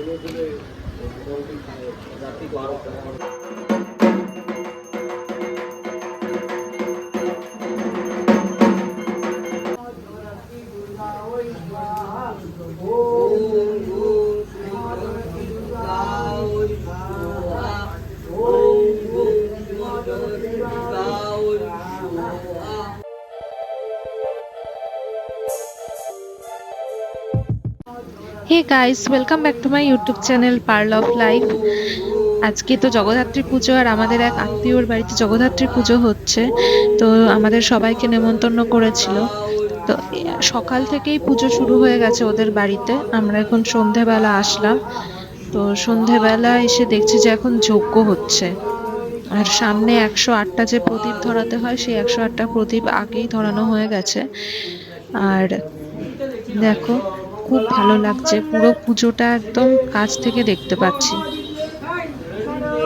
ধীরে ধীরে মোটামুটি জাতি hey guys welcome back to my YouTube channel pearl of life আজকে তো জগদ্ধাত্রী পুজো আর আমাদের এক আত্মীয়র বাড়িতে জগদ্ধাত্রী পুজো হচ্ছে। তো আমাদের সবাইকে নেমন্তন্ন করেছিল। তো সকাল থেকেই পুজো শুরু হয়ে গেছে ওদের বাড়িতে। আমরা এখন সন্ধেবেলা আসলাম। তো সন্ধেবেলা এসে দেখছি যে এখন যজ্ঞ হচ্ছে। আর সামনে একশো আটটা যে প্রদীপ ধরাতে হয়, সেই একশো আটটা প্রদীপ আগেই ধরানো হয়ে গেছে। আর দেখো খুব ভালো লাগছে। পুরো পুজোটা একদম কাছ থেকে দেখতে পাচ্ছি।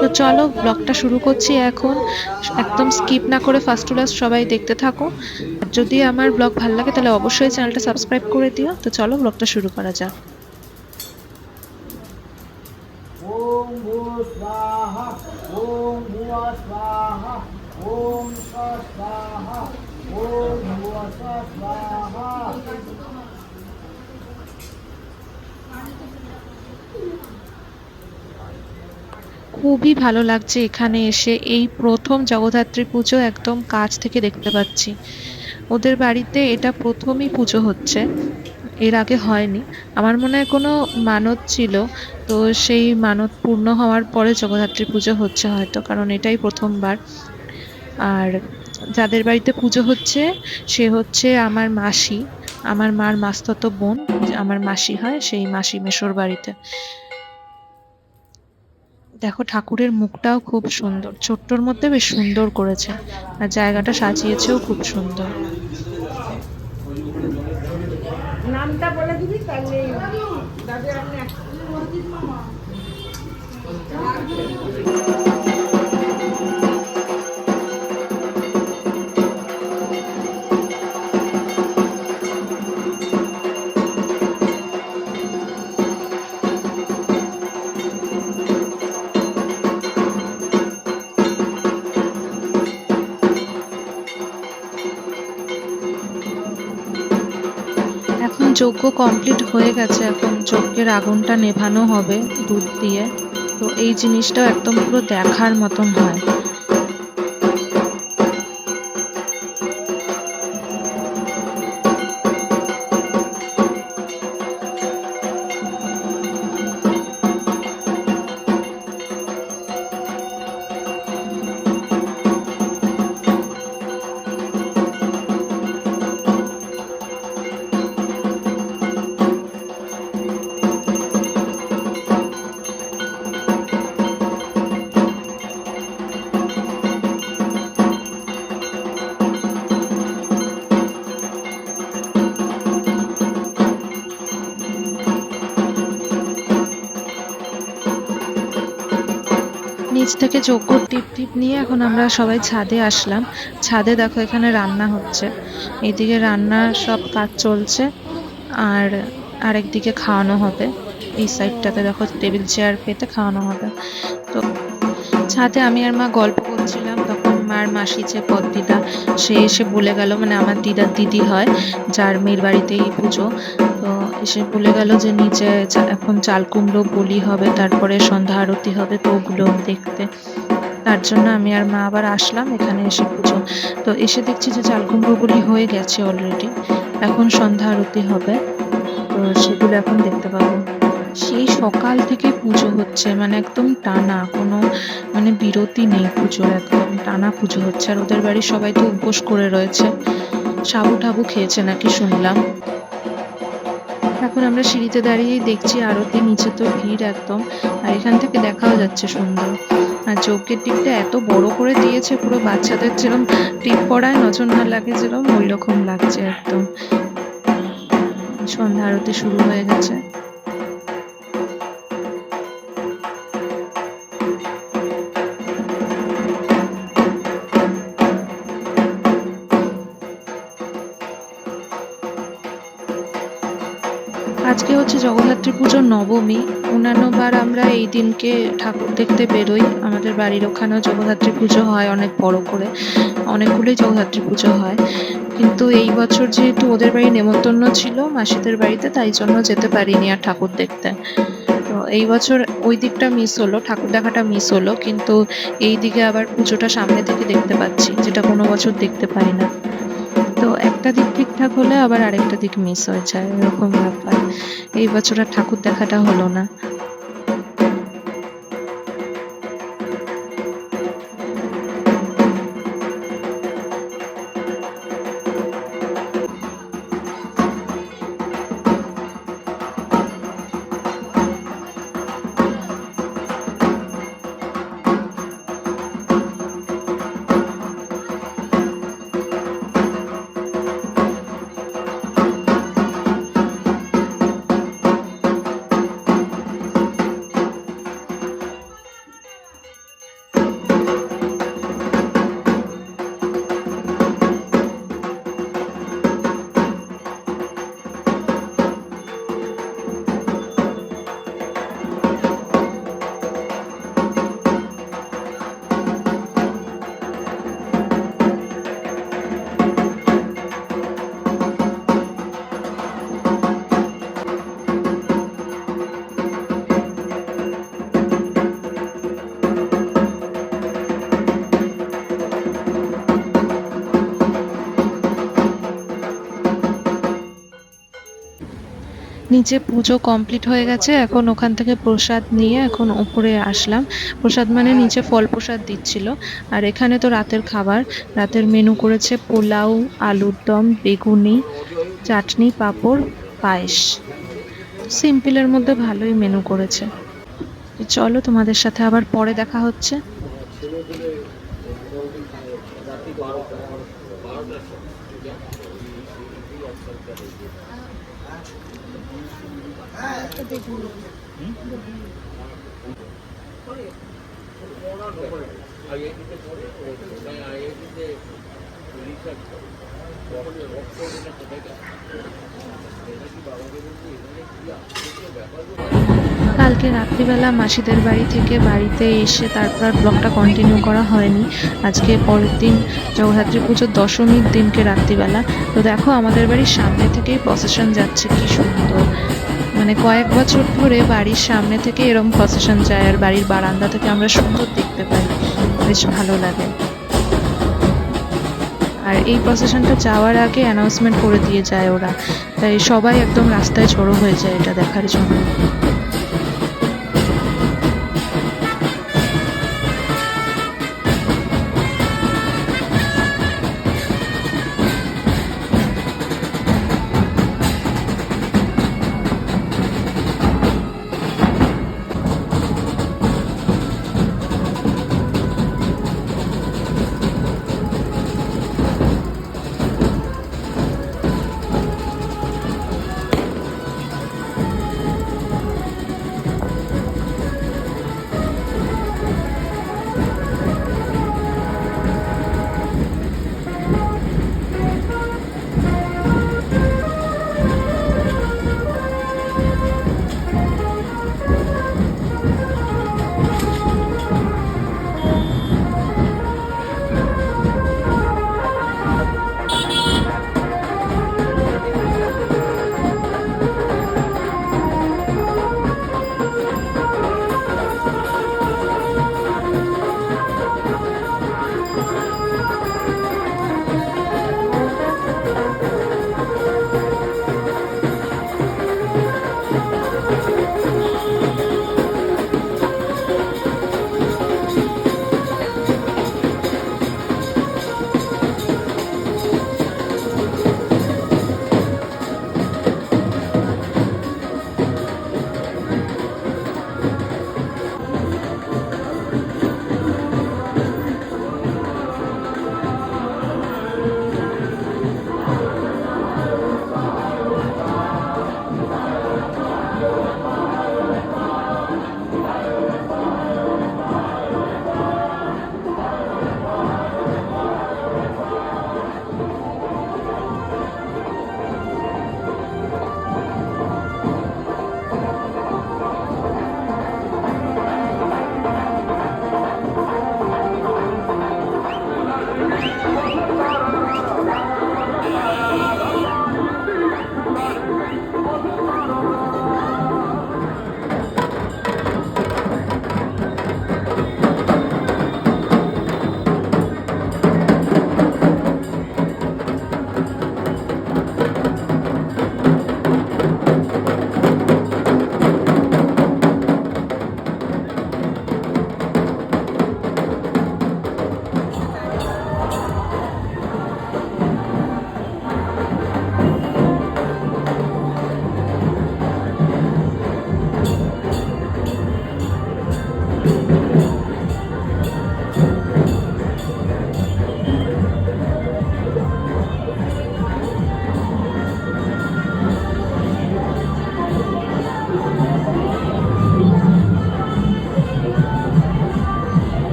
তো চলো ব্লগটা শুরু করছি এখন। একদম স্কিপ না করে ফার্স্ট টু লাস্ট সবাই দেখতে থাকো। যদি আমার ব্লগ ভালো লাগে, তাহলে অবশ্যই চ্যানেলটা সাবস্ক্রাইব করে দিও। তো চলো ব্লগটা শুরু করা যাক। খুবই ভালো লাগছে এখানে এসে। এই প্রথম জগদ্ধাত্রী পুজো একদম কাছ থেকে দেখতে পাচ্ছি। ওদের বাড়িতে এটা প্রথমই পুজো হচ্ছে। এর আগে হয়নি। আমার মনে হয় কোনো মানত ছিল, তো সেই মানত পূর্ণ হওয়ার পরে জগদ্ধাত্রী পুজো হচ্ছে হয়তো, কারণ এটাই প্রথমবার। আর যাদের বাড়িতে পুজো হচ্ছে, সে হচ্ছে আমার মাসি। আমার মার মাস্ততো বোন আমার মাসি হয়, সেই মাসি মেশোর বাড়িতে। দেখো, ঠাকুরের মুখটাও খুব সুন্দর। ছোট্টর মধ্যে বেশ সুন্দর করেছে। আর জায়গাটা সাজিয়েছেও খুব সুন্দর। নামটা বলে দিবি, তাহলে এখন যজ্ঞ কমপ্লিট হয়ে গেছে, এখন যজ্ঞের আগুনটা নেভানো হবে দুধ দিয়ে। তো এই জিনিসটাও একদম পুরো দেখার মতন হয়। থেকে যোগ্য টিপ টিপ নিয়ে এখন আমরা সবাই ছাদে আসলাম। ছাদে দেখো এখানে রান্না হচ্ছে। এইদিকে রান্নার সব কাজ চলছে আর আরেকদিকে খাওয়ানো হবে। এই সাইডটাতে দেখো টেবিল চেয়ার পেতে খাওয়ানো হবে। তো ছাদে আমি আর মা গল্প করছিলাম, তখন মার মাসি যে পদ দিদা সে এসে বলে গেল মানে আমার দিদার দিদি হয়, যার মেয়ের বাড়িতেই পুজো। এসে বলে গেল যে নিচে এখন চাল কুমড়ো বলি হবে, তারপরে সন্ধ্যা আরতি হবে তো ওগুলো দেখতে। তার জন্য আমি আর মা আবার আসলাম এখানে এসে পুজো। তো এসে দেখছি যে চাল কুমড়ো বলি হয়ে গেছে অলরেডি এখন সন্ধ্যা আরতি হবে, তো সেগুলো এখন দেখতে পাবো। সেই সকাল থেকে পুজো হচ্ছে মানে একদম টানা, কোনো মানে বিরতি নেই পুজোর একদম টানা পুজো হচ্ছে, আর ওদের বাড়ির সবাই তো উপোস করে রয়েছে। সাবু টাবু খেয়েছে নাকি শুনলাম। এখন আমরা সিঁড়িতে দাঁড়িয়েই দেখছি আরতি নিচে তো ভিড় একদম, আর এখান থেকে দেখাও যাচ্ছে সুন্দর। আর চৌকের টিপটা এত বড় করে দিয়েছে, পুরো বাচ্চাদের যেরকম টিপ পড়ায় নজর না লাগে যেরকম ওই রকম লাগছে একদম। সন্ধ্যা আরতি শুরু হয়ে গেছে। আজকে হচ্ছে জগদ্ধাত্রী পুজোর নবমী। অন্যান্য বার আমরা এই দিনকে ঠাকুর দেখতে বেরোই। আমাদের বাড়ির ওখানেও জগদ্ধাত্রী পুজো হয় অনেক বড় করে। অনেকগুলোই জগদ্ধাত্রী পুজো হয়। কিন্তু এই বছর যেহেতু ওদের বাড়ি নেমন্তন্ন ছিল মাসিদের বাড়িতে, তাই জন্য যেতে পারিনি আর ঠাকুর দেখতে। তো এই বছর ওই দিকটা মিস হলো, ঠাকুর দেখাটা মিস হলো। কিন্তু এই দিকে আবার পুজোটা সামনে থেকে দেখতে পাচ্ছি, যেটা কোনো বছর দেখতে পাই না। একটা দিক ঠিকঠাক হলে আবার আরেকটা দিক মিস হয়ে যায়, এরকম ব্যাপার। এই বছর আর ঠাকুর দেখাটা হলো না। নিচে পুজো কমপ্লিট হয়ে গেছে, এখন ওখান থেকে প্রসাদ নিয়ে এখন উপরে আসলাম। প্রসাদ মানে নিচে ফল প্রসাদ দিচ্ছিল। আর এখানে তো রাতের খাবার, রাতের মেনু করেছে পোলাও, আলুর দম, বেগুনি, চাটনি, পাঁপড়, পায়েস। সিম্পলের মধ্যে ভালোই মেনু করেছে। চলো তোমাদের সাথে আবার পরে দেখা হচ্ছে। কালকে রাত্রিবেলা মাসিদের বাড়ি থেকে বাড়িতে এসে তারপর আর ব্লগটা কন্টিনিউ করা হয়নি। আজকে পরের দিন জগদ্ধাত্রী পুজোর দশমীর দিনকে রাত্রিবেলা। তো দেখো আমাদের বাড়ির সামনে থেকেই প্রসেশন যাচ্ছে, কি সুন্দর। মানে কয়েক বছর ধরে বাড়ির সামনে থেকে এরম প্রসেশন যায় আর বাড়ির বারান্দা থেকে আমরা সুন্দর দেখতে পাই। বেশ ভালো লাগে। আর এই প্রসেশনটা যাওয়ার আগে অ্যানাউন্সমেন্ট করে দিয়ে যায় ওরা। তাই সবাই একদম রাস্তায় জড়ো হয়ে যায় এটা দেখার জন্য।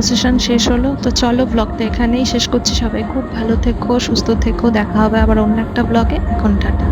প্রসেশন শেষ হলো। তো চলো ব্লগটা এখানেই শেষ করছি। সবাই খুব ভালো থেকো, সুস্থ থেকো। দেখা হবে আবার অন্য একটা ব্লগে এখন টাটা।